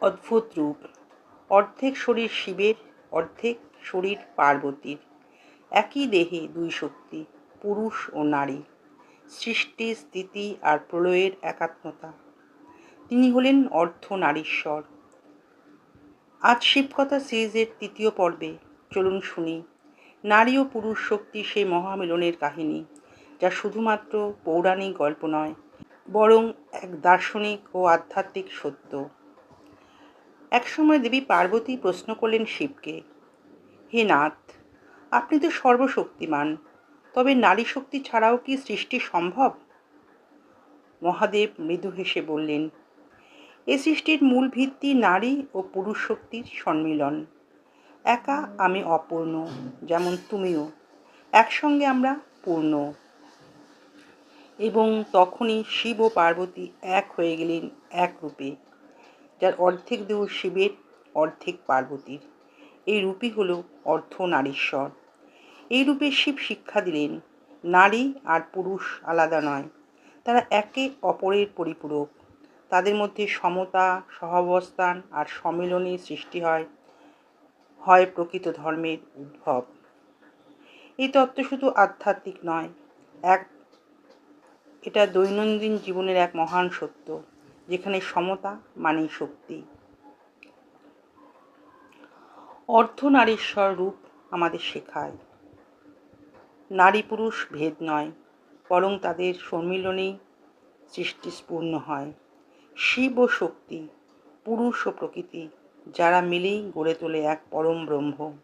অদ্ভুত রূপ। অর্ধেক শরীর শিবের, অর্ধেক শরীর পার্বতীর। একই দেহে দুই শক্তি, পুরুষ ও নারী। সৃষ্টি, স্থিতি আর প্রলয়ের একাত্মতা। তিনি হলেন অর্ধ নারীশ্বর। আজ শিবকথা সিরিজের তৃতীয় পর্বে, চলুন শুনি। নারী ও পুরুষ শক্তি সেই মহামিলনের কাহিনী, যা শুধুমাত্র পৌরাণিক গল্প নয়, বরং এক দার্শনিক ও আধ্যাত্মিক সত্য। একসময় দেবী পার্বতী প্রশ্ন করলেন শিবকে, হে নাথ, আপনি তো সর্বশক্তিমান, তবে নারী শক্তি ছাড়াও কি সৃষ্টি সম্ভব? মহাদেব মৃদু হেসে বললেন, এ সৃষ্টির মূল ভিত্তি নারী ও পুরুষ শক্তির সম্মিলন। একা আমি অপূর্ণ, যেমন তুমিও, একসঙ্গে আমরা পূর্ণ। এবং তখনই শিব ও পার্বতী এক হয়ে গেলেন এক রূপে যার অর্ধেক দেহ শিবের, অর্ধেক পার্বতীর। এই রূপই হল অর্ধ নারীশ্বর। এই রূপে শিব শিক্ষা দিলেন, নারী আর পুরুষ আলাদা নয়, তারা একে অপরের পরিপূরক। তাদের মধ্যে সমতা, সহাবস্থান আর সম্মিলনী সৃষ্টি হয় হয় প্রকৃত ধর্মের উদ্ভব। এই তত্ত্ব শুধু আধ্যাত্মিক নয়, এক, এটা দৈনন্দিন জীবনের এক মহান সত্য। যেখানে সমতা মানেই শক্তি। অর্ধনারীশ্বর রূপ আমাদের শেখায়। নারী পুরুষ ভেদ নয়, বরং তাদের সম্মিলনেই সৃষ্টি স্পূর্ণ হয়। শিব ও শক্তি, পুরুষ ও প্রকৃতি, যারা মিলেই গড়ে তোলে এক পরম ব্রহ্ম।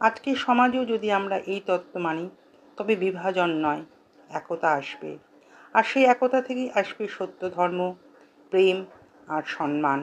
আজকে সমাজেও যদি আমরা এই তত্ত্ব মানি, তবে বিভাজন নয়, একতা আসবে। আর সেই একতা থেকেই আসবে সত্য ধর্ম প্রেম আর সম্মান।